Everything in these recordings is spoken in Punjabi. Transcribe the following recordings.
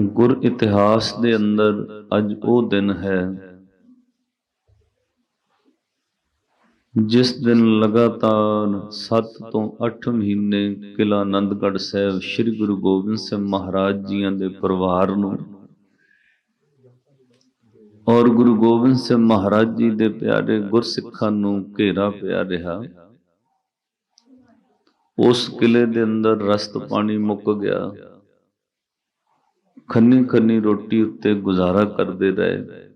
ਗੁਰ ਇਤਿਹਾਸ ਦੇ ਅੰਦਰ ਅੱਜ ਉਹ ਦਿਨ ਹੈ। ਜਿਸ ਦਿਨ ਲਗਾਤਾਰ 7 ਤੋਂ 8 ਮਹੀਨੇ ਕਿਲਾ ਆਨੰਦਗੜ੍ਹ ਸਾਹਿਬ ਸ੍ਰੀ ਗੁਰੂ ਗੋਬਿੰਦ ਸਿੰਘ ਮਹਾਰਾਜ ਜੀਆਂ ਦੇ ਪਰਿਵਾਰ ਨੂੰ ਔਰ ਗੁਰੂ ਗੋਬਿੰਦ ਸਿੰਘ ਮਹਾਰਾਜ ਜੀ ਦੇ ਪਿਆਰੇ ਗੁਰਸਿੱਖਾਂ ਨੂੰ ਘੇਰਾ ਪਿਆ ਰਿਹਾ, ਉਸ ਕਿਲੇ ਦੇ ਅੰਦਰ ਰਸਤ ਪਾਣੀ ਮੁੱਕ ਗਿਆ। ਖੰਨੀ ਖੰਨੀ ਰੋਟੀ ਉੱਤੇ ਗੁਜ਼ਾਰਾ ਕਰਦੇ ਰਹੇ।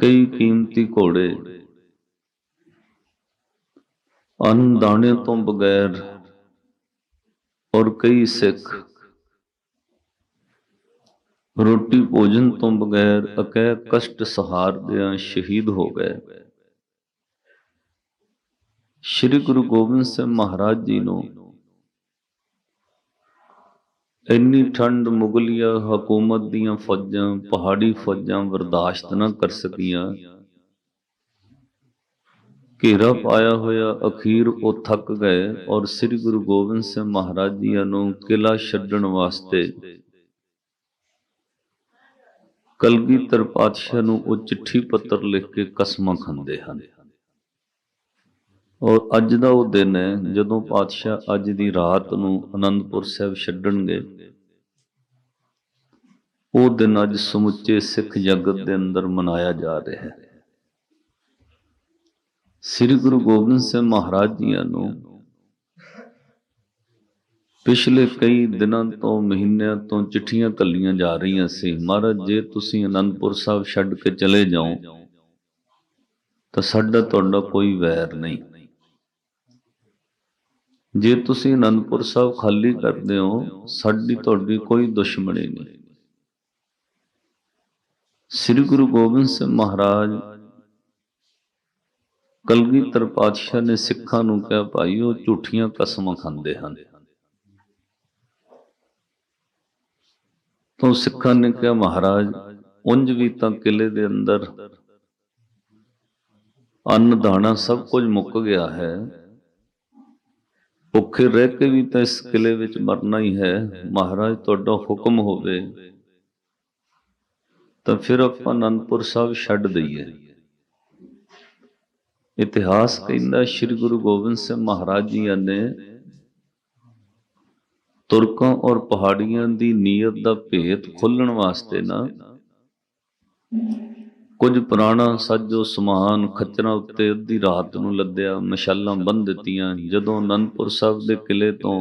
ਕਈ ਕੀਮਤੀ ਘੋੜੇ। ਅੰਨ ਦਾਣੇ ਤੋਂ ਬਗੈਰ ਔਰ ਕਈ ਸਿੱਖ। ਰੋਟੀ ਭੋਜਨ ਤੋਂ ਬਗੈਰ ਅਕੈ ਕਸ਼ਟ ਸਹਾਰਦਿਆਂ ਸ਼ਹੀਦ ਹੋ ਗਏ। ਸ੍ਰੀ ਗੁਰੂ ਗੋਬਿੰਦ ਸਿੰਘ ਮਹਾਰਾਜ ਜੀ ਨੂੰ ਇੰਨੀ ਠੰਡ ਮੁਗਲਿਆ ਹਕੂਮਤ ਦੀਆਂ ਫੌਜਾਂ, ਪਹਾੜੀ ਫੌਜਾਂ ਬਰਦਾਸ਼ਤ ਨਾ ਕਰ ਸਕੀਆਂ। ਘੇਰਾ ਪਾਇਆ ਹੋਇਆ ਅਖੀਰ ਉਹ ਥੱਕ ਗਏ ਔਰ ਸ੍ਰੀ ਗੁਰੂ ਗੋਬਿੰਦ ਸਿੰਘ ਮਹਾਰਾਜ ਜੀ ਨੂੰ ਕਿਲਾ ਛੱਡਣ ਵਾਸਤੇ ਕਲਗੀਧਰ ਪਾਤਸ਼ਾਹ ਨੂੰ ਉਹ ਚਿੱਠੀ ਪੱਤਰ ਲਿਖ ਕੇ ਕਸਮਾਂ ਖਾਂਦੇ ਹਨ। ਔਰ ਅੱਜ ਦਾ ਉਹ ਦਿਨ ਹੈ ਜਦੋਂ ਪਾਤਸ਼ਾਹ ਅੱਜ ਦੀ ਰਾਤ ਨੂੰ ਅਨੰਦਪੁਰ ਸਾਹਿਬ ਛੱਡਣਗੇ। ਉਹ ਦਿਨ ਅੱਜ ਸਮੁੱਚੇ ਸਿੱਖ ਜਗਤ ਦੇ ਅੰਦਰ ਮਨਾਇਆ ਜਾ ਰਿਹਾ ਹੈ। ਸ੍ਰੀ ਗੁਰੂ ਗੋਬਿੰਦ ਸਿੰਘ ਮਹਾਰਾਜ ਜੀਆਂ ਨੂੰ ਪਿਛਲੇ ਕਈ ਦਿਨਾਂ ਤੋਂ, ਮਹੀਨਿਆਂ ਤੋਂ ਚਿੱਠੀਆਂ ਕੱਲੀਆਂ ਜਾ ਰਹੀਆਂ ਸੀ, ਮਹਾਰਾਜ, ਜੇ ਤੁਸੀਂ ਅਨੰਦਪੁਰ ਸਾਹਿਬ ਛੱਡ ਕੇ ਚਲੇ ਜਾਓ, ਤਾਂ ਸਾਡਾ ਤੁਹਾਡਾ ਕੋਈ ਵੈਰ ਨਹੀਂ। ਜੇ ਤੁਸੀਂ ਅਨੰਦਪੁਰ ਸਾਹਿਬ ਖਾਲੀ ਕਰਦੇ ਹੋ, ਸਾਡੀ ਤੁਹਾਡੀ ਕੋਈ ਦੁਸ਼ਮਣੀ ਨਹੀਂ। ਸ੍ਰੀ ਗੁਰੂ ਗੋਬਿੰਦ ਸਿੰਘ ਮਹਾਰਾਜ ਕਲਗੀਧਰ ਪਾਤਸ਼ਾਹ ਨੇ ਸਿੱਖਾਂ ਨੂੰ ਕਿਹਾ, ਭਾਈ, ਉਹ ਝੂਠੀਆਂ ਕਸਮਾਂ ਖਾਂਦੇ ਹਨ। ਤੋਂ ਸਿੱਖਾਂ ਨੇ ਕਿਹਾ, ਮਹਾਰਾਜ ਉੰਜ ਵੀ ਤਾਂ ਕਿਲੇ ਦੇ ਅੰਦਰ ਅੰਨ ਦਾਣਾ ਸਭ ਕੁਝ ਮੁੱਕ ਗਿਆ ਹੈ। ਭੁੱਖੇ ਰਹਿ ਕੇ ਵੀ ਤਾਂ ਇਸ ਕਿਲੇ ਵਿੱਚ ਮਰਨਾ ਹੀ ਹੈ। ਮਹਾਰਾਜ, ਤੁਹਾਡਾ ਹੁਕਮ ਹੋਵੇ, ਤਾਂ ਫਿਰ ਆਪਾਂ ਅਨੰਦਪੁਰ ਸਾਹਿਬ ਛੱਡ ਦਈਏ। ਇਤਿਹਾਸ ਕਹਿੰਦਾ, ਸ੍ਰੀ ਗੁਰੂ ਗੋਬਿੰਦ ਸਿੰਘ ਮਹਾਰਾਜ ਜੀ ਨੇ ਤੁਰਕਾਂ ਔਰ ਪਹਾੜੀਆਂ ਦੀ ਨੀਅਤ ਦਾ ਭੇਤ ਖੋਲਣ ਵਾਸਤੇ ਨਾ ਕੁਝ ਪੁਰਾਣਾ ਸਾਜੋ ਸਮਾਨ ਖੱਚਰਾਂ ਉੱਤੇ ਅੱਧੀ ਰਾਤ ਨੂੰ ਲੱਦਿਆ, ਮਸ਼ਾਲਾਂ ਬੰਨ ਦਿੱਤੀਆਂ, ਜਦੋਂ ਅਨੰਦਪੁਰ ਸਾਹਿਬ ਦੇ ਕਿਲੇ ਤੋਂ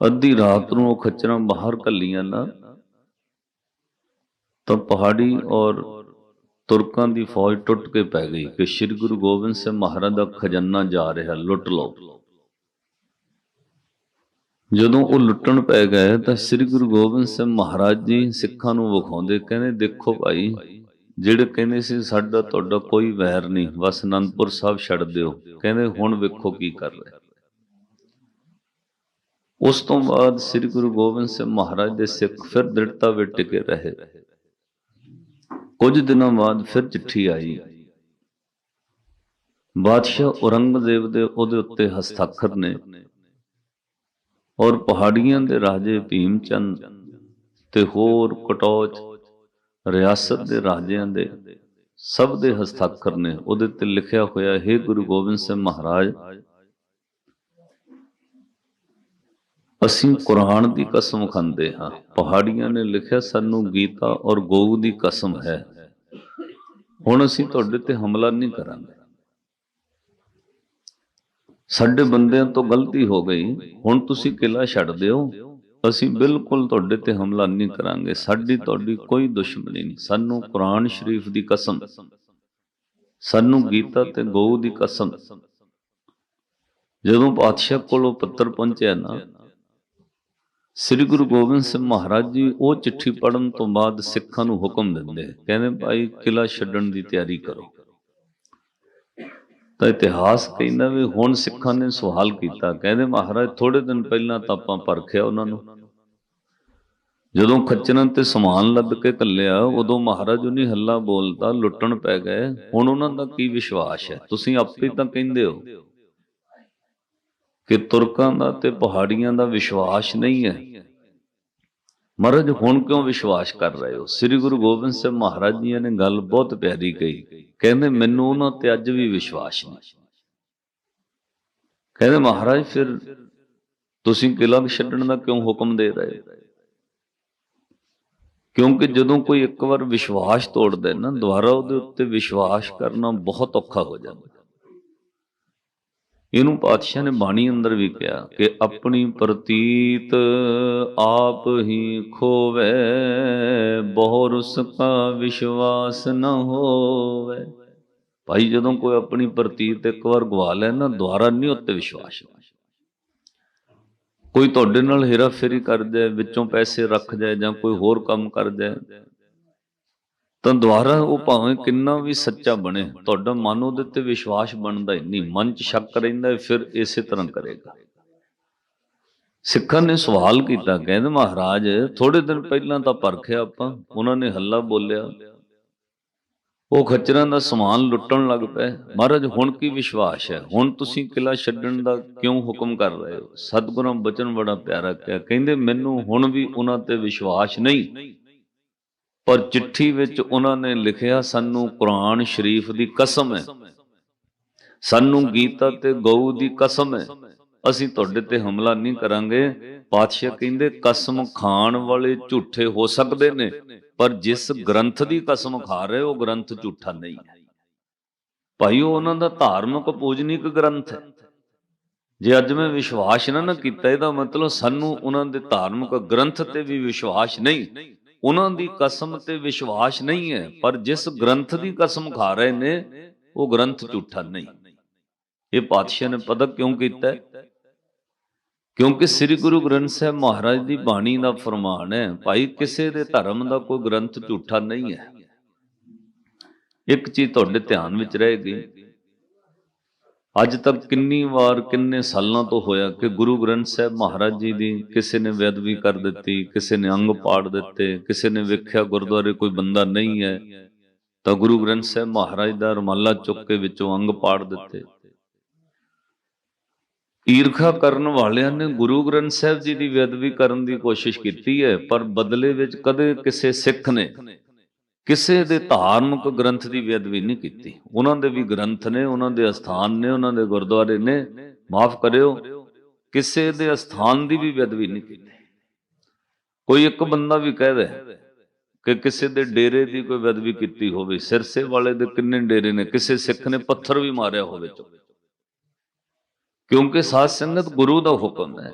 ਅੱਧੀ ਰਾਤ ਨੂੰ ਉਹ ਖੱਚਰਾਂ ਬਾਹਰ ਕੱਲੀਆਂ ਨਾ, ਤਾਂ ਪਹਾੜੀ ਔਰ ਤੁਰਕਾਂ ਦੀ ਫੌਜ ਟੁੱਟ ਕੇ ਪੈ ਗਈ ਕਿ ਸ੍ਰੀ ਗੁਰੂ ਗੋਬਿੰਦ ਸਿੰਘ ਮਹਾਰਾਜ ਦਾ ਖਜ਼ਾਨਾ ਜਾ ਰਿਹਾ, ਲੁੱਟ ਲਓ। ਜਦੋਂ ਉਹ ਲੁੱਟਣ ਪੈ ਗਏ ਤਾਂ ਸ੍ਰੀ ਗੁਰੂ ਗੋਬਿੰਦ ਸਿੰਘ ਮਹਾਰਾਜ ਜੀ ਸਿੱਖਾਂ ਨੂੰ ਵਿਖਾਉਂਦੇ ਕਹਿੰਦੇ, ਦੇਖੋ ਭਾਈ ਜਿਹੜੇ ਕਹਿੰਦੇ ਸੀ, ਸਾਡਾ ਤੁਹਾਡਾ ਕੋਈ ਵੈਰ ਨਹੀਂ, ਬਸ ਅਨੰਦਪੁਰ ਸਾਹਿਬ ਛੱਡ ਦਿਓ। ਕਹਿੰਦੇ, ਹੁਣ ਵੇਖੋ ਕੀ ਕਰ ਰਹੇ ਉਸ ਤੋਂ ਬਾਅਦ ਸ੍ਰੀ ਗੁਰੂ ਗੋਬਿੰਦ ਸਿੰਘ ਮਹਾਰਾਜ ਦੇ ਸਿੱਖ ਫਿਰ ਦ੍ਰਿੜਤਾ ਵਿੱਚ ਟਿਕੇ ਰਹੇ। ਕੁਝ ਦਿਨਾਂ ਬਾਅਦ ਫਿਰ ਚਿੱਠੀ ਆਈ। ਬਾਦਸ਼ਾਹ ਔਰੰਗਜ਼ੇਬ ਦੇ ਉਹਦੇ ਉੱਤੇ ਹਸਤਾਖਰ ਨੇ ਔਰ ਪਹਾੜੀਆਂ ਦੇ ਰਾਜੇ ਭੀਮ ਚੰਦ ਤੇ ਹੋਰ ਕਟੌਚ ਰਿਆਸਤ ਦੇ ਰਾਜਿਆਂ ਦੇ ਸਭ ਦੇ ਹਸਤਾਖਰ ਨੇ। ਉਹਦੇ ਤੇ ਲਿਖਿਆ ਹੋਇਆ, ਹੈ ਗੁਰੂ ਗੋਬਿੰਦ ਸਿੰਘ ਮਹਾਰਾਜ, ਅਸੀਂ ਕੁਰਾਨ ਦੀ ਕਸਮ ਖਾਂਦੇ ਹਾਂ। ਪਹਾੜੀਆਂ ਨੇ ਲਿਖਿਆ, ਸਾਨੂੰ ਗੀਤਾ ਔਰ ਗਊ ਦੀ ਕਸਮ ਹੈ। ਹੁਣ ਅਸੀਂ ਤੁਹਾਡੇ ਤੇ ਹਮਲਾ ਨਹੀਂ ਕਰਾਂਗੇ। ਸਾਡੇ ਬੰਦਿਆਂ ਤੋਂ ਗਲਤੀ ਹੋ ਗਈ। ਹੁਣ ਤੁਸੀਂ ਕਿਲਾ ਛੱਡ ਦਿਓ। ਅਸੀਂ ਬਿਲਕੁਲ ਤੁਹਾਡੇ ਤੇ ਹਮਲਾ ਨਹੀਂ ਕਰਾਂਗੇ। ਸਾਡੀ ਤੁਹਾਡੀ ਕੋਈ ਦੁਸ਼ਮਣੀ ਨਹੀਂ। ਸਾਨੂੰ ਕੁਰਾਨ ਸ਼ਰੀਫ ਦੀ ਕਸਮ, ਸਾਨੂੰ ਗੀਤਾ ਤੇ ਗਊ ਦੀ ਕਸਮ। ਜਦੋਂ ਪਾਤਸ਼ਾਹ ਕੋਲ ਉਹ ਪੱਤਰ ਪਹੁੰਚਿਆ ਨਾ, ਸ੍ਰੀ ਗੁਰੂ ਗੋਬਿੰਦ ਸਿੰਘ ਮਹਾਰਾਜ ਜੀ ਉਹ ਚਿੱਠੀ ਪੜਨ ਤੋਂ ਬਾਅਦ ਸਿੱਖਾਂ ਨੂੰ ਹੁਕਮ ਦਿੰਦੇ ਕਹਿੰਦੇ, ਭਾਈ ਕਿਲਾ ਛੱਡਣ ਦੀ ਤਿਆਰੀ ਕਰੋ। ਤਾਂ ਇਤਿਹਾਸ ਕਹਿੰਦਾ ਵੀ ਹੁਣ ਸਿੱਖਾਂ ਨੇ ਸਵਾਲ ਕੀਤਾ। ਕਹਿੰਦੇ ਮਹਾਰਾਜ ਥੋੜੇ ਦਿਨ ਪਹਿਲਾਂ ਤਾਂ ਆਪਾਂ ਪਰਖਿਆ ਉਹਨਾਂ ਨੂੰ। ਜਦੋਂ ਖੱਚਰਾਂ ਤੇ ਸਮਾਨ ਲੱਦ ਕੇ ਕੱਲਿਆ ਉਦੋਂ ਮਹਾਰਾਜ ਉਹਨੀ ਹੱਲਾ ਬੋਲਦਾ ਲੁੱਟਣ ਪੈ ਗਏ। ਹੁਣ ਉਹਨਾਂ ਦਾ ਕੀ ਵਿਸ਼ਵਾਸ ਹੈ? ਤੁਸੀਂ ਆਪੇ ਤਾਂ ਕਹਿੰਦੇ ਹੋ ਕਿ ਤੁਰਕਾਂ ਦਾ ਤੇ ਪਹਾੜੀਆਂ ਦਾ ਵਿਸ਼ਵਾਸ ਨਹੀਂ ਹੈ। ਮਹਾਰਾਜ, ਹੁਣ ਕਿਉਂ ਵਿਸ਼ਵਾਸ ਕਰ ਰਹੇ ਹੋ? ਸ੍ਰੀ ਗੁਰੂ ਗੋਬਿੰਦ ਸਿੰਘ ਮਹਾਰਾਜ ਜੀ ਨੇ ਗੱਲ ਬਹੁਤ ਪਿਆਰੀ ਕਹੀ। ਕਹਿੰਦੇ, ਮੈਨੂੰ ਉਹਨਾਂ ਤੇ ਅੱਜ ਵੀ ਵਿਸ਼ਵਾਸ ਨਹੀਂ। ਕਹਿੰਦੇ, ਮਹਾਰਾਜ, ਫਿਰ ਤੁਸੀਂ ਕਿਲਾ ਛੱਡਣ ਦਾ ਕਿਉਂ ਹੁਕਮ ਦੇ ਰਹੇ ਕਿਉਂਕਿ ਜਦੋਂ ਕੋਈ ਇੱਕ ਵਾਰ ਵਿਸ਼ਵਾਸ ਤੋੜਦਾ ਨਾ, ਦੁਬਾਰਾ ਉਹਦੇ ਉੱਤੇ ਵਿਸ਼ਵਾਸ ਕਰਨਾ ਬਹੁਤ ਔਖਾ ਹੋ ਜਾਂਦਾ। ਇਹਨੂੰ ਪਾਤਸ਼ਾਹ ਨੇ ਬਾਣੀ ਅੰਦਰ ਵੀ ਕਿਹਾ ਕਿ ਆਪਣੀ ਪ੍ਰਤੀਤ ਆਪ ਹੀ ਖੋਵੇ, ਬਹੁਰ ਉਸ ਵਿਸ਼ਵਾਸ ਨ ਹੋਵੇ। ਭਾਈ, ਜਦੋਂ ਕੋਈ ਆਪਣੀ ਪ੍ਰਤੀਤ ਇੱਕ ਵਾਰ ਗਵਾ ਲੈ ਨਾ ਦੁਬਾਰਾ ਨਹੀਂ ਉੱਤੇ ਵਿਸ਼ਵਾਸ ਕੋਈ ਤੁਹਾਡੇ ਨਾਲ ਹੇਰਾ ਫੇਰੀ ਕਰ ਜਾਏ, ਵਿੱਚੋਂ ਪੈਸੇ ਰੱਖ ਜਾਏ ਜਾਂ ਕੋਈ ਹੋਰ ਕੰਮ ਕਰ ਜਾਏ ਤਾਂ ਦੁਬਾਰਾ ਉਹ ਭਾਵੇਂ ਕਿੰਨਾ ਵੀ ਸੱਚਾ ਬਣੇ, ਤੁਹਾਡਾ ਮਨ ਉਹਦੇ ਤੇ ਵਿਸ਼ਵਾਸ ਬਣਦਾ ਹੀ ਨਹੀਂ। ਮਨ 'ਚ ਸ਼ੱਕ ਰਹਿੰਦਾ ਫਿਰ ਇਸੇ ਤਰ੍ਹਾਂ ਕਰੇਗਾ। ਸਿੱਖਾਂ ਨੇ ਸਵਾਲ ਕੀਤਾ, ਕਹਿੰਦੇ ਮਹਾਰਾਜ ਥੋੜੇ ਦਿਨ ਪਹਿਲਾਂ ਤਾਂ ਪਰਖਿਆ ਆਪਾਂ, ਉਹਨਾਂ ਨੇ ਹੱਲਾ ਬੋਲਿਆ। ਉਹ ਖੱਚਰਾਂ ਦਾ ਸਮਾਨ ਲੁੱਟਣ ਲੱਗ ਪਏ। ਮਹਾਰਾਜ, ਹੁਣ ਕੀ ਵਿਸ਼ਵਾਸ ਹੈ? ਹੁਣ ਤੁਸੀਂ ਕਿਲਾ ਛੱਡਣ ਦਾ ਕਿਉਂ ਹੁਕਮ ਕਰ ਰਹੇ ਹੋ? ਸਤਿਗੁਰਾਂ ਬਚਨ ਬੜਾ ਪਿਆਰਾ ਕਿਹਾ। ਕਹਿੰਦੇ, ਮੈਨੂੰ ਹੁਣ ਵੀ ਉਹਨਾਂ ਤੇ ਵਿਸ਼ਵਾਸ ਨਹੀਂ। ਪਰ ਚਿੱਠੀ ਵਿੱਚ ਉਹਨਾਂ ਨੇ ਲਿਖਿਆ, ਸਾਨੂੰ ਕੁਰਾਨ ਸ਼ਰੀਫ ਦੀ ਕਸਮ ਹੈ। ਸਾਨੂੰ ਗੀਤਾ ਤੇ ਗਊ ਦੀ ਕਸਮ ਹੈ। ਅਸੀਂ ਤੁਹਾਡੇ ਤੇ ਹਮਲਾ ਨਹੀਂ ਕਰਾਂਗੇ। ਪਾਤਸ਼ਾਹ ਕਹਿੰਦੇ, ਕਸਮ ਖਾਣ ਵਾਲੇ ਝੂਠੇ ਹੋ ਸਕਦੇ ਨੇ, ਪਰ ਜਿਸ ਗ੍ਰੰਥ ਦੀ ਕਸਮ ਖਾ ਰਹੇ ਉਹ ਗ੍ਰੰਥ ਝੂਠਾ ਨਹੀਂ ਹੈ। ਭਾਈ, ਉਹ ਉਹਨਾਂ ਦਾ ਧਾਰਮਿਕ ਪੂਜਨੀਕ ਗ੍ਰੰਥ ਹੈ। ਜੇ ਅੱਜ ਮੈਂ ਵਿਸ਼ਵਾਸ ਨਾ ਨਾ ਕੀਤਾ, ਇਹਦਾ ਮਤਲਬ ਸਾਨੂੰ ਉਹਨਾਂ ਦੇ ਧਾਰਮਿਕ ਗ੍ਰੰਥ ਤੇ ਵੀ ਵਿਸ਼ਵਾਸ ਨਹੀਂ। ਉਹਨਾਂ ਦੀ ਕਸਮ ਤੇ ਵਿਸ਼ਵਾਸ ਨਹੀਂ ਹੈ, ਪਰ ਜਿਸ ਗ੍ਰੰਥ ਦੀ ਕਸਮ ਖਾ ਰਹੇ ਨੇ, ਉਹ ਗ੍ਰੰਥ ਝੂਠਾ ਨਹੀਂ। ਇਹ ਪਾਤਸ਼ਾਹ ਨੇ ਪਦਕ ਕਿਉਂ ਕੀਤਾ? ਕਿਉਂਕਿ ਸ੍ਰੀ ਗੁਰੂ ਗ੍ਰੰਥ ਸਾਹਿਬ ਮਹਾਰਾਜ ਦੀ ਬਾਣੀ ਦਾ ਫਰਮਾਨ ਹੈ, ਭਾਈ ਕਿਸੇ ਦੇ ਧਰਮ ਦਾ ਕੋਈ ਗ੍ਰੰਥ ਝੂਠਾ ਨਹੀਂ ਹੈ। ਇੱਕ ਚੀਜ਼ ਤੁਹਾਡੇ ਧਿਆਨ ਵਿੱਚ ਰਹੇਗੀ ਅੱਜ ਤੱਕ ਕਿੰਨੀ ਵਾਰ, ਕਿੰਨੇ ਸਾਲਾਂ ਤੋਂ ਹੋਇਆ ਕਿ ਗੁਰੂ ਗ੍ਰੰਥ ਸਾਹਿਬ ਮਹਾਰਾਜ ਜੀ ਦੀ ਕਿਸੇ ਨੇ ਬੇਅਦਬੀ ਕਰ ਦਿੱਤੀ, ਕਿਸੇ ਨੇ ਅੰਗ ਪਾੜ ਦਿੱਤੇ, ਕਿਸੇ ਨੇ ਵੇਖਿਆ ਗੁਰਦੁਆਰੇ ਕੋਈ ਬੰਦਾ ਨਹੀਂ ਹੈ, ਤਾਂ ਗੁਰੂ ਗ੍ਰੰਥ ਸਾਹਿਬ ਮਹਾਰਾਜ ਦਾ ਰਮਾਲਾ ਚੁੱਕ ਕੇ ਵਿੱਚੋਂ ਅੰਗ ਪਾੜ ਦਿੱਤੇ। ਈਰਖਾ ਕਰਨ ਵਾਲਿਆਂ ਨੇ ਗੁਰੂ ਗ੍ਰੰਥ ਸਾਹਿਬ ਜੀ ਦੀ ਬੇਅਦਬੀ ਕਰਨ ਦੀ ਕੋਸ਼ਿਸ਼ ਕੀਤੀ ਹੈ, ਪਰ ਬਦਲੇ ਵਿੱਚ ਕਦੇ ਕਿਸੇ ਸਿੱਖ ਨੇ ਕਿਸੇ ਦੇ ਧਾਰਮਿਕ ਗ੍ਰੰਥ ਦੀ ਬੇਅਦਬੀ ਨਹੀਂ ਕੀਤੀ। ਉਹਨਾਂ ਦੇ ਵੀ ਗ੍ਰੰਥ ਨੇ ਉਹਨਾਂ ਦੇ ਅਸਥਾਨ ਨੇ ਉਹਨਾਂ ਦੇ ਗੁਰਦੁਆਰੇ ਨੇ ਮਾਫ ਕਰਿਓ। ਕਿਸੇ ਦੇ ਅਸਥਾਨ ਦੀ ਵੀ ਬੇਅਦਬੀ ਨਹੀਂ ਕੀਤੀ। ਕੋਈ ਇੱਕ ਬੰਦਾ ਵੀ ਕਹਦਾ ਕਿ ਕਿਸੇ ਦੇ ਡੇਰੇ ਦੀ ਕੋਈ ਬੇਅਦਬੀ ਕੀਤੀ ਹੋਵੇ ਸਿਰਸੇ ਵਾਲੇ ਦੇ ਕਿੰਨੇ ਡੇਰੇ ਨੇ ਕਿਸੇ ਸਿੱਖ ਨੇ ਪੱਥਰ ਵੀ ਮਾਰਿਆ ਹੋਵੇ। ਕਿਉਂਕਿ ਸਾਧ ਸੰਗਤ ਗੁਰੂ ਦਾ ਹੁਕਮ ਹੈ।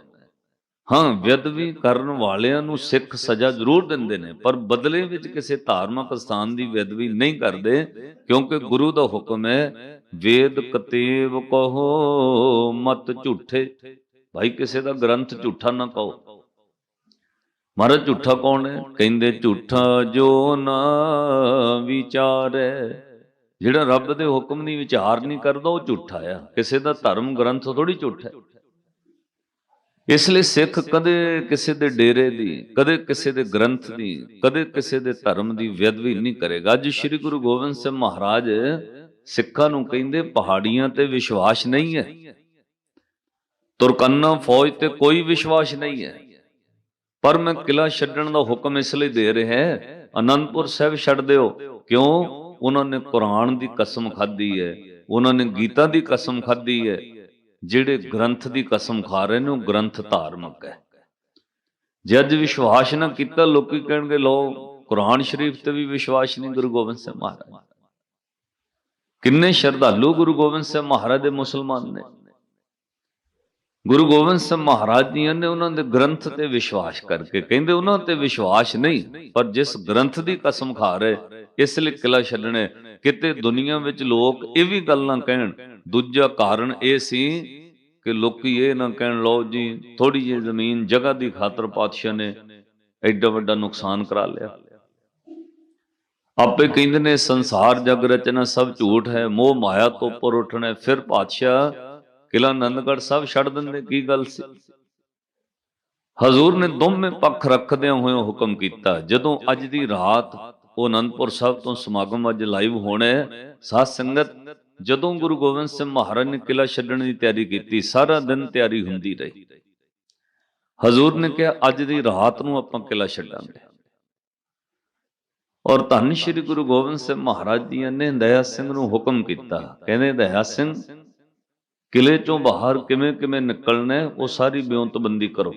ਹਾਂ ਬੇਅਦਬੀ ਕਰਨ ਵਾਲਿਆਂ ਨੂੰ ਸਿੱਖ ਸਜ਼ਾ ਜ਼ਰੂਰ ਦਿੰਦੇ ਨੇ, ਪਰ ਬਦਲੇ ਵਿੱਚ ਕਿਸੇ ਧਾਰਮਿਕ ਸਥਾਨ ਦੀ ਬੇਅਦਬੀ ਨਹੀਂ ਕਰਦੇ, ਕਿਉਂਕਿ ਗੁਰੂ ਦਾ ਹੁਕਮ ਹੈ, ਵੇਦ ਕਤੇਵ ਕਹੋ, ਮਤ ਝੂਠੇ। ਭਾਈ, ਕਿਸੇ ਦਾ ਗ੍ਰੰਥ ਝੂਠਾ ਨਾ ਕਹੋ। ਮਹਾਰਾਜ, ਝੂਠਾ ਕੌਣ ਹੈ? ਕਹਿੰਦੇ, ਝੂਠਾ ਜੋ ਨਾ ਵਿਚਾਰੈ। ਜਿਹੜਾ ਰੱਬ ਦੇ ਹੁਕਮ ਦੀ ਵਿਚਾਰ ਨਹੀਂ ਕਰਦਾ, ਉਹ ਝੂਠਾ ਆ। ਕਿਸੇ ਦਾ ਧਰਮ ਗ੍ਰੰਥ ਥੋੜੀ ਝੂਠਾ ਹੈ। ਇਸ ਲਈ ਸਿੱਖ ਕਦੇ ਕਿਸੇ ਦੇ ਡੇਰੇ ਦੀ, ਕਦੇ ਕਿਸੇ ਦੇ ਗ੍ਰੰਥ ਦੀ, ਕਦੇ ਕਿਸੇ ਦੇ ਧਰਮ ਦੀ ਬੇਅਦਬੀ ਨਹੀਂ ਕਰੇਗਾ। ਅੱਜ ਸ੍ਰੀ ਗੁਰੂ ਗੋਬਿੰਦ ਸਿੰਘ ਮਹਾਰਾਜ ਸਿੱਖਾਂ ਨੂੰ ਕਹਿੰਦੇ, ਪਹਾੜੀਆਂ ਤੇ ਵਿਸ਼ਵਾਸ ਨਹੀਂ ਹੈ। ਤੁਰਕੰਨਾ ਫੌਜ ਤੇ ਕੋਈ ਵਿਸ਼ਵਾਸ ਨਹੀਂ ਹੈ। ਪਰ ਮੈਂ ਕਿਲਾ ਛੱਡਣ ਦਾ ਹੁਕਮ ਇਸ ਲਈ ਦੇ ਰਿਹਾ ਅਨੰਦਪੁਰ ਸਾਹਿਬ ਛੱਡ ਦਿਓ। ਕਿਉਂ? ਉਹਨਾਂ ਨੇ ਕੁਰਾਨ ਦੀ ਕਸਮ ਖਾਧੀ ਹੈ, ਉਹਨਾਂ ਨੇ ਗੀਤਾ ਦੀ ਕਸਮ ਖਾਧੀ ਹੈ। ਜਿਹੜੇ ਗ੍ਰੰਥ ਦੀ ਕਸਮ ਖਾ ਰਹੇ ਨੇ, ਉਹ ਗ੍ਰੰਥ ਧਾਰਮਿਕ ਹੈ। ਜੇ ਅੱਜ ਵਿਸ਼ਵਾਸ ਨਾ ਕੀਤਾ, ਲੋਕੀ ਕਹਿਣਗੇ ਲੋ ਕੁਰਾਨ ਸ਼ਰੀਫ ਤੇ ਵੀ ਵਿਸ਼ਵਾਸ ਨਹੀਂ ਗੁਰੂ ਗੋਬਿੰਦ ਸਿੰਘ ਮਹਾਰਾਜ। ਕਿੰਨੇ ਸ਼ਰਧਾਲੂ ਗੁਰੂ ਗੋਬਿੰਦ ਸਿੰਘ ਮਹਾਰਾਜ ਦੇ ਮੁਸਲਮਾਨ ਨੇ। ਗੁਰੂ ਗੋਬਿੰਦ ਸਿੰਘ ਮਹਾਰਾਜ ਜੀ ਨੇ ਉਹਨਾਂ ਦੇ ਗ੍ਰੰਥ ਤੇ ਵਿਸ਼ਵਾਸ ਕਰਕੇ ਕਹਿੰਦੇ ਉਹਨਾਂ ਤੇ ਵਿਸ਼ਵਾਸ ਨਹੀਂ, ਪਰ ਜਿਸ ਗ੍ਰੰਥ ਦੀ ਕਸਮ ਖਾ ਰਹੇ, ਇਸ ਲਈ ਕਿਲਾ ਛੱਡਣੇ, ਕਿਤੇ ਦੁਨੀਆ ਵਿੱਚ ਲੋਕ ਇਹ ਵੀ ਗੱਲ ਨਾ ਕਹਿਣ। ਦੂਜਾ ਕਾਰਨ ਇਹ ਸੀ ਕਿ ਲੋਕੀ ਇਹ ਨਾ ਕਹਿਣ, ਲਓ ਜੀ ਥੋੜੀ ਜਿਹੀ ਜ਼ਮੀਨ ਜਗ੍ਹਾ ਦੀ ਖਾਤਰ ਪਾਤਸ਼ਾਹ ਨੇ ਐਡਾ ਵੱਡਾ ਨੁਕਸਾਨ ਕਰਾ ਲਿਆ। ਆਪੇ ਕਹਿੰਦੇ ਨੇ ਸੰਸਾਰ ਜਗ ਰਚਨਾ ਸਭ ਝੂਠ ਹੈ, ਮੋਹ ਮਾਇਆ ਤੋਂ ਉੱਪਰ ਉੱਠਣਾ, ਫਿਰ ਪਾਤਸ਼ਾਹ ਕਿਲਾ ਆਨੰਦਗੜ੍ਹ ਸਾਹਿਬ ਛੱਡ ਦਿੰਦੇ, ਕੀ ਗੱਲ ਸੀ? ਹਜ਼ੂਰ ਨੇ ਦੋਵੇਂ ਪੱਖ ਰੱਖਦਿਆਂ ਹੋਏ ਹੁਕਮ ਕੀਤਾ, ਜਦੋਂ ਅੱਜ ਦੀ ਰਾਤ ਉਹ ਅਨੰਦਪੁਰ ਸਾਹਿਬ ਤੋਂ ਸਮਾਗਮ ਅੱਜ ਲਾਈਵ ਹੋਣਾ ਹੈ, ਸਾਧ ਸੰਗਤ, ਜਦੋਂ ਗੁਰੂ ਗੋਬਿੰਦ ਸਿੰਘ ਮਹਾਰਾਜ ਨੇ ਕਿਲਾ ਛੱਡਣ ਦੀ ਤਿਆਰੀ ਕੀਤੀ, ਸਾਰਾ ਦਿਨ ਤਿਆਰੀ ਹੁੰਦੀ ਰਹੀ। ਹਜ਼ੂਰ ਨੇ ਕਿਹਾ, ਅੱਜ ਦੀ ਰਾਤ ਨੂੰ ਆਪਾਂ ਕਿਲਾ ਛੱਡਾਂਗੇ। ਔਰ ਧੰਨ ਸ਼੍ਰੀ ਗੁਰੂ ਗੋਬਿੰਦ ਸਿੰਘ ਮਹਾਰਾਜ ਜੀ ਨੇ ਦਇਆ ਸਿੰਘ ਨੂੰ ਹੁਕਮ ਕੀਤਾ, ਕਹਿੰਦੇ, ਦਇਆ ਸਿੰਘ ਕਿਲੇ ਚੋਂ ਬਾਹਰ ਕਿਵੇਂ ਕਿਵੇਂ ਨਿਕਲਣਾ, ਉਹ ਸਾਰੀ ਬਿਉਂਤਬੰਦੀ ਕਰੋ।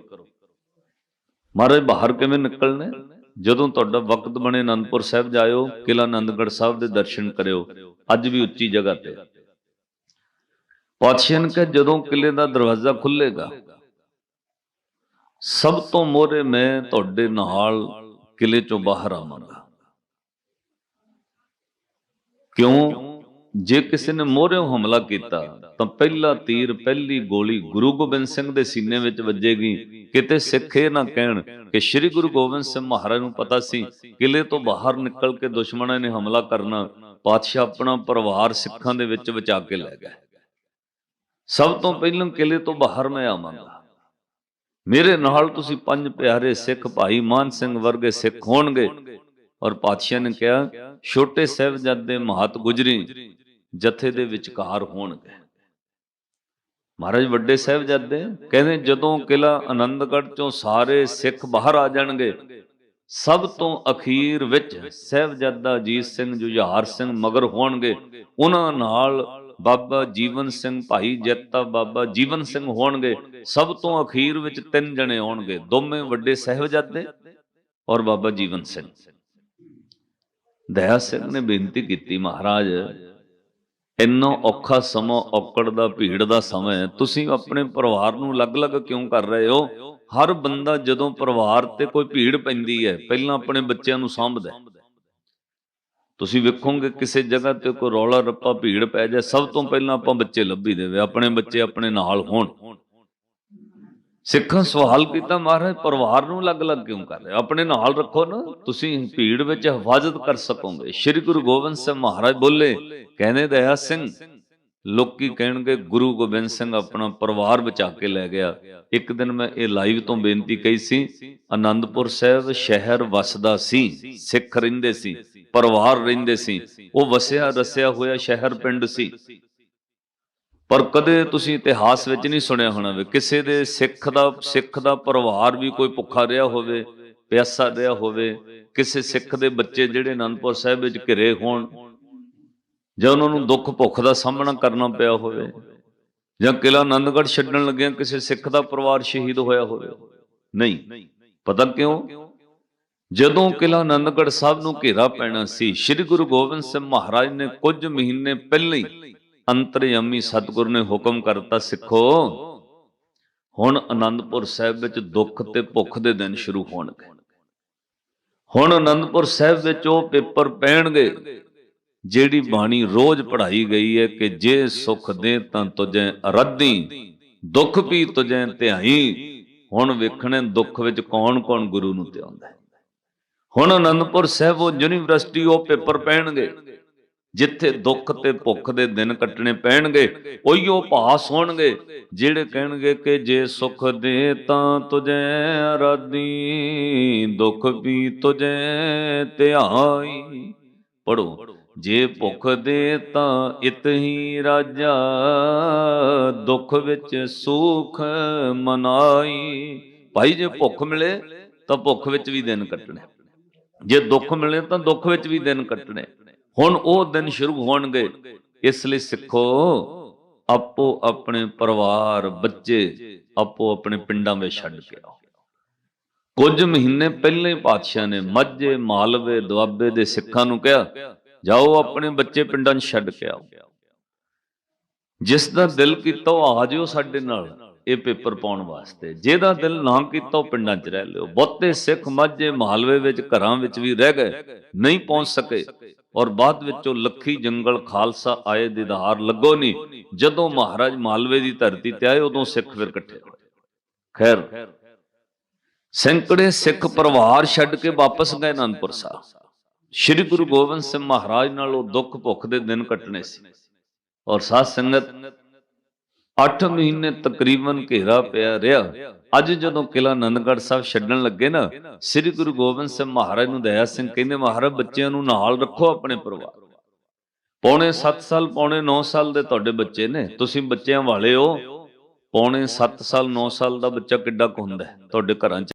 ਮਹਾਰਾਜ, ਬਾਹਰ ਕਿਵੇਂ ਨਿਕਲਣਾ? ਜਦੋਂ ਤੁਹਾਡਾ ਵਕਤ ਬਣੇ ਅਨੰਦਪੁਰ ਸਾਹਿਬ ਜਾਇਓ ਕਿਲਾ ਆਨੰਦਗੜ੍ਹ ਸਾਹਿਬ ਦੇ ਦਰਸ਼ਨ ਕਰਿਓ, ਅੱਜ ਵੀ ਉੱਚੀ ਜਗ੍ਹਾ ਤੇ। ਪਾਤਸ਼ਾਹ ਨੇ ਕਿਹਾ, ਜਦੋਂ ਕਿਲੇ ਦਾ ਦਰਵਾਜ਼ਾ ਖੁੱਲੇਗਾ ਸਭ ਤੋਂ ਮੋਰੇ ਮੈਂ ਤੁਹਾਡੇ ਨਾਲ ਕਿਲੇ ਚੋਂ ਬਾਹਰ ਆਵਾਂਗਾ। ਕਿਉਂ? ਜੇ ਕਿਸੇ ਨੇ ਮੋਹਰਿਓਂ ਹਮਲਾ ਕੀਤਾ, ਤਾਂ ਪਹਿਲਾ ਤੀਰ, ਪਹਿਲੀ ਗੋਲੀ ਗੁਰੂ ਗੋਬਿੰਦ ਸਿੰਘ ਦੇ ਸੀਨੇ ਵਿੱਚ ਵੱਜੇਗੀ। ਕਿਤੇ ਸਿੱਖ ਇਹ ਨਾ ਕਹਿਣ ਕਿ ਸ੍ਰੀ ਗੁਰੂ ਗੋਬਿੰਦ ਸਿੰਘ ਮਹਾਰਾਜ ਨੂੰ ਪਤਾ ਸੀ ਕਿਲੇ ਤੋਂ ਬਾਹਰ ਨਿਕਲ ਕੇ ਦੁਸ਼ਮਣਾਂ ਨੇ ਹਮਲਾ ਕਰਨਾ, ਪਾਤਸ਼ਾਹ ਆਪਣਾ ਪਰਿਵਾਰ ਸਿੱਖਾਂ ਦੇ ਵਿੱਚ ਬਚਾ ਕੇ ਲੈ ਗਿਆ ਸਭ ਤੋਂ ਪਹਿਲਾਂ ਕਿਲੇ ਤੋਂ ਬਾਹਰ ਮੈਂ ਆਵਾਂਗਾ। ਮੇਰੇ ਨਾਲ ਤੁਸੀਂ ਪੰਜ ਪਿਆਰੇ ਸਿੱਖ ਭਾਈ ਮਾਨ ਸਿੰਘ ਵਰਗੇ ਸਿੱਖ ਹੋਣਗੇ। ਔਰ ਪਾਤਸ਼ਾਹ ਨੇ ਕਿਹਾ, ਛੋਟੇ ਸਾਹਿਬਜ਼ਾਦੇ ਮਹਤ ਗੁਜਰੀ ਜਥੇ ਦੇ ਵਿਚਕਾਰ ਹੋਣਗੇ। ਮਹਾਰਾਜ ਵੱਡੇ ਸਾਹਿਬਜ਼ਾਦੇ ਕਹਿੰਦੇ, ਜਦੋਂ ਕਿਲਾ ਆਨੰਦਗੜ੍ਹ ਚੋਂ ਸਾਰੇ ਸਿੱਖ ਬਾਹਰ ਆ ਜਾਣਗੇ, ਸਭ ਤੋਂ ਅਖੀਰ ਵਿੱਚ ਸਾਹਿਬਜ਼ਾਦਾ ਅਜੀਤ ਸਿੰਘ, ਜੁਝਾਰ ਸਿੰਘ ਮਗਰ ਹੋਣਗੇ। ਉਹਨਾਂ ਨਾਲ ਬਾਬਾ ਜੀਵਨ ਸਿੰਘ, ਭਾਈ ਜੱਤਾ ਬਾਬਾ ਜੀਵਨ ਸਿੰਘ ਹੋਣਗੇ। ਸਭ ਤੋਂ ਅਖੀਰ ਵਿੱਚ ਤਿੰਨ ਜਣੇ ਹੋਣਗੇ ਦੋਵੇਂ ਵੱਡੇ ਸਾਹਿਬਜ਼ਾਦੇ ਔਰ ਬਾਬਾ ਜੀਵਨ ਸਿੰਘ। ਦਇਆ ਸਿੰਘ ਨੇ ਬੇਨਤੀ ਕੀਤੀ, ਮਹਾਰਾਜ ਇੰਨਾ ਔਖਾ ਸਮਾਂ, ਔਕੜ ਦਾ, ਭੀੜ ਦਾ ਸਮਾਂ ਹੈ। ਤੁਸੀਂ ਆਪਣੇ ਪਰਿਵਾਰ ਨੂੰ ਅਲੱਗ-ਅਲੱਗ ਕਿਉਂ ਕਰ ਰਹੇ ਹੋ? ਹਰ ਬੰਦਾ ਜਦੋਂ ਪਰਿਵਾਰ ਤੇ ਕੋਈ ਭੀੜ ਪੈਂਦੀ ਹੈ, ਪਹਿਲਾਂ ਆਪਣੇ ਬੱਚਿਆਂ ਨੂੰ ਸਾਂਭਦਾ ਤੁਸੀਂ ਵੇਖੋਗੇ ਕਿਸੇ ਜਗ੍ਹਾ ਤੇ ਕੋਈ ਰੌਲਾ ਰੱਪਾ ਭੀੜ ਪੈ ਜਾਏ, ਸਭ ਤੋਂ ਪਹਿਲਾਂ ਆਪਾਂ ਬੱਚੇ ਲੱਭੀ ਦੇਵੇ, ਆਪਣੇ ਬੱਚੇ ਆਪਣੇ ਨਾਲ ਹੋਣ। ਸਿੱਖਾਂ ਸਵਾਲ ਕੀਤਾ, ਮਹਾਰਾਜ, ਪਰਿਵਾਰ ਨੂੰ ਅਲੱਗ-ਅਲੱਗ ਕਿਉਂ ਕਰ ਰਹੇ ਆਪਣੇ ਨਾਲ ਰੱਖੋ ਨਾ, ਤੁਸੀਂ ਭੀੜ ਵਿੱਚ ਹਿਫਾਜ਼ਤ ਕਰ ਸਕੋਗੇ। ਸ੍ਰੀ ਗੁਰੂ ਗੋਬਿੰਦ ਸਿੰਘ ਮਹਾਰਾਜ ਬੋਲੇ, ਕਹਿੰਦੇ, ਦਇਆ ਸਿੰਘ। ਲੋਕੀ ਕਹਿਣਗੇ, ਗੁਰੂ ਗੋਬਿੰਦ ਸਿੰਘ ਆਪਣਾ ਪਰਿਵਾਰ ਬਚਾ ਕੇ ਲੈ ਗਿਆ। ਇੱਕ ਦਿਨ ਮੈਂ ਇਹ ਲਾਈਵ ਤੋਂ ਬੇਨਤੀ ਕਹੀ ਸੀ ਆਨੰਦਪੁਰ ਸਾਹਿਬ ਸ਼ਹਿਰ ਵਸਦਾ ਸੀ, ਸਿੱਖ ਰਹਿੰਦੇ ਸੀ, ਪਰਿਵਾਰ ਰਹਿੰਦੇ ਸੀ, ਉਹ ਵਸਿਆ, ਰਸਿਆ ਹੋਇਆ ਸ਼ਹਿਰ ਪਿੰਡ ਸੀ। ਪਰ ਕਦੇ ਤੁਸੀਂ ਇਤਿਹਾਸ ਵਿੱਚ ਨਹੀਂ ਸੁਣਿਆ ਹੋਣਾ ਵੀ ਕਿਸੇ ਦੇ ਸਿੱਖ ਦਾ ਸਿੱਖ ਦਾ ਪਰਿਵਾਰ ਵੀ ਕੋਈ ਭੁੱਖਾ ਰਿਹਾ ਹੋਵੇ, ਪਿਆਸਾ ਰਿਹਾ ਹੋਵੇ, ਕਿਸੇ ਸਿੱਖ ਦੇ ਬੱਚੇ ਜਿਹੜੇ ਅਨੰਦਪੁਰ ਸਾਹਿਬ ਵਿੱਚ ਘਿਰੇ ਹੋਣ, ਜਾਂ ਉਹਨਾਂ ਨੂੰ ਦੁੱਖ ਭੁੱਖ ਦਾ ਸਾਹਮਣਾ ਕਰਨਾ ਪਿਆ ਹੋਵੇ, ਜਾਂ ਕਿਲਾ ਆਨੰਦਗੜ੍ਹ ਛੱਡਣ ਲੱਗਿਆ ਕਿਸੇ ਸਿੱਖ ਦਾ ਪਰਿਵਾਰ ਸ਼ਹੀਦ ਹੋਇਆ ਹੋਵੇ। ਨਹੀਂ, ਪਤਾ ਕਿਉਂ? ਜਦੋਂ ਕਿਲਾ ਆਨੰਦਗੜ੍ਹ ਸਾਹਿਬ ਨੂੰ ਘੇਰਾ ਪੈਣਾ ਸੀ, ਸ੍ਰੀ ਗੁਰੂ ਗੋਬਿੰਦ ਸਿੰਘ ਮਹਾਰਾਜ ਨੇ ਕੁਝ ਮਹੀਨੇ ਪਹਿਲਾਂ ਹੀ ਅੰਤਰਯਮੀ ਸਤਿਗੁਰ ਨੇ ਹੁਕਮ ਕਰਤਾ, ਸਿੱਖੋ। ਹੁਣ ਆਨੰਦਪੁਰ ਸਾਹਿਬ ਵਿੱਚ ਦੁੱਖ ਤੇ ਭੁੱਖ ਦੇ ਦਿਨ ਸ਼ੁਰੂ ਹੋਣਗੇ। ਹੁਣ ਆਨੰਦਪੁਰ ਸਾਹਿਬ ਵਿੱਚ ਉਹ ਪੇਪਰ ਪੈਣਗੇ, ਜਿਹੜੀ ਬਾਣੀ ਰੋਜ਼ ਪੜ੍ਹਾਈ ਗਈ ਹੈ ਕਿ ਜੇ ਸੁਖ ਦੇ ਤਾਂ ਤੁਝੇ ਅਰਧੀ, ਦੁੱਖ ਵੀ ਤੁਝੇ ਧਿਆਈ। ਹੁਣ ਵੇਖਣੇ ਦੁੱਖ ਵਿੱਚ ਕੌਣ-ਕੌਣ ਗੁਰੂ ਨੂੰ ਧਿਆਉਂਦਾ ਹੁਣ ਅਨੰਦਪੁਰ ਸਾਹਿਬ ਉਹ ਯੂਨੀਵਰਸਿਟੀ, ਉਹ ਪੇਪਰ ਪੈਣਗੇ। ਜਿੱਥੇ ਦੁੱਖ ਤੇ ਭੁੱਖ ਦੇ ਦਿਨ ਕੱਟਣੇ ਪੈਣਗੇ, ਉਹੀਓ ਪਾਸ ਹੋਣਗੇ, ਜਿਹੜੇ ਕਹਿਣਗੇ ਕਿ ਜੇ ਸੁਖ ਦੇ ਤਾਂ ਤੁਝੇ ਅਰਾਧੀ ਦੁੱਖ ਵੀ ਤੁਝੇ ਧਿਆਈ ਪੜੋ ਜੇ ਭੁੱਖ ਦੇ ਤਾਂ ਇਤ ਹੀ ਰਾਜਾ, ਦੁੱਖ ਵਿੱਚ ਸੁਖ ਮਨਾਈ। ਭਾਈ ਜੇ ਭੁੱਖ ਮਿਲੇ ਤਾਂ ਭੁੱਖ ਵਿੱਚ ਵੀ ਦਿਨ ਕੱਟਣੇ। ਜੇ ਦੁੱਖ ਮਿਲੇ ਤਾਂ ਦੁੱਖ ਵਿੱਚ ਵੀ ਦਿਨ ਕੱਟਣੇ। ਹੁਣ ਉਹ ਦਿਨ ਸ਼ੁਰੂ ਹੋਣਗੇ, ਇਸ ਲਈ ਸਿੱਖੋ, ਆਪੋ ਆਪਣੇ ਪਰਿਵਾਰ ਬੱਚੇ ਆਪੋ ਆਪਣੇ ਪਿੰਡਾਂ ਵਿੱਚ ਛੱਡ ਕੇ ਆਓ। ਕੁਝ ਮਹੀਨੇ ਪਹਿਲੇ ਪਾਤਸ਼ਾਹ ਨੇ ਮਾਝੇ, ਮਾਲਵੇ, ਦੁਆਬੇ ਦੇ ਸਿੱਖਾਂ ਨੂੰ ਕਿਹਾ, ਜਾਓ ਆਪਣੇ ਬੱਚੇ ਪਿੰਡਾਂ 'ਚ ਛੱਡ ਕੇ ਆਓ। ਜਿਸ ਦਾ ਦਿਲ ਕੀਤਾ ਉਹ ਆ ਜਿਓ ਸਾਡੇ ਨਾਲ, ਇਹ ਪੇਪਰ ਪਾਉਣ ਵਾਸਤੇ। ਜਿਹਦਾ ਦਿਲ ਨਾ ਕੀਤਾ ਉਹ ਪਿੰਡਾਂ 'ਚ ਰਹਿ ਲਿਓ। ਬਹੁਤੇ ਸਿੱਖ ਮਾਝੇ, ਮਾਲਵੇ ਵਿੱਚ, ਘਰਾਂ ਵਿੱਚ ਵੀ ਰਹਿ ਗਏ, ਨਹੀਂ ਪਹੁੰਚ ਸਕੇ। ਔਰ ਬਾਅਦ ਵਿੱਚੋਂ ਲੱਖੀ ਜੰਗਲ ਖਾਲਸਾ ਆਏ ਦੀਦਾਰ ਲੱਗੋ ਨਹੀਂ, ਜਦੋਂ ਮਹਾਰਾਜ ਮਾਲਵੇ ਦੀ ਧਰਤੀ ਤੇ ਆਏ, ਉਦੋਂ ਸਿੱਖ ਫਿਰ ਇਕੱਠੇ ਹੋਏ। ਖੈਰ, ਸੈਂਕੜੇ ਸਿੱਖ ਪਰਿਵਾਰ ਛੱਡ ਕੇ ਵਾਪਸ ਗਏ ਅਨੰਦਪੁਰ ਸਾਹਿਬ। ਸ੍ਰੀ ਗੁਰੂ ਗੋਬਿੰਦ ਸਿੰਘ ਮਹਾਰਾਜ ਨਾਲ ਉਹ ਦੁੱਖ ਭੁੱਖ ਦੇ ਦਿਨ ਕੱਟਣੇ ਸੀ। ਔਰ ਸਾਧ ਸੰਗਤ 8 ਮਹੀਨੇ ਤਕਰੀਬਨ ਘੇਰਾ ਪਿਆ ਰਿਹਾ। ਅੱਜ ਜਦੋਂ ਕਿਲਾ ਆਨੰਦਗੜ੍ਹ ਸਾਹਿਬ ਛੱਡਣ ਲੱਗੇ ਨਾ, ਸ੍ਰੀ ਗੁਰੂ ਗੋਬਿੰਦ ਸਿੰਘ ਮਹਾਰਾਜ ਨੂੰ ਦਇਆ ਸਿੰਘ ਕਹਿੰਦੇ, ਮਹਾਰਾਜ, ਬੱਚਿਆਂ ਨੂੰ ਨਾਲ ਰੱਖੋ ਆਪਣੇ ਪਰਿਵਾਰ। ਪੌਣੇ 7 ਸਾਲ, ਪੌਣੇ 9 ਸਾਲ ਦੇ ਤੁਹਾਡੇ ਬੱਚੇ ਨੇ, ਤੁਸੀਂ ਬੱਚਿਆਂ ਵਾਲੇ ਹੋ। ਪੌਣੇ 7 ਸਾਲ 9 ਸਾਲ ਦਾ ਬੱਚਾ ਕਿੱਡਾ ਕੁ ਹੁੰਦਾ ਤੁਹਾਡੇ ਘਰਾਂ 'ਚ?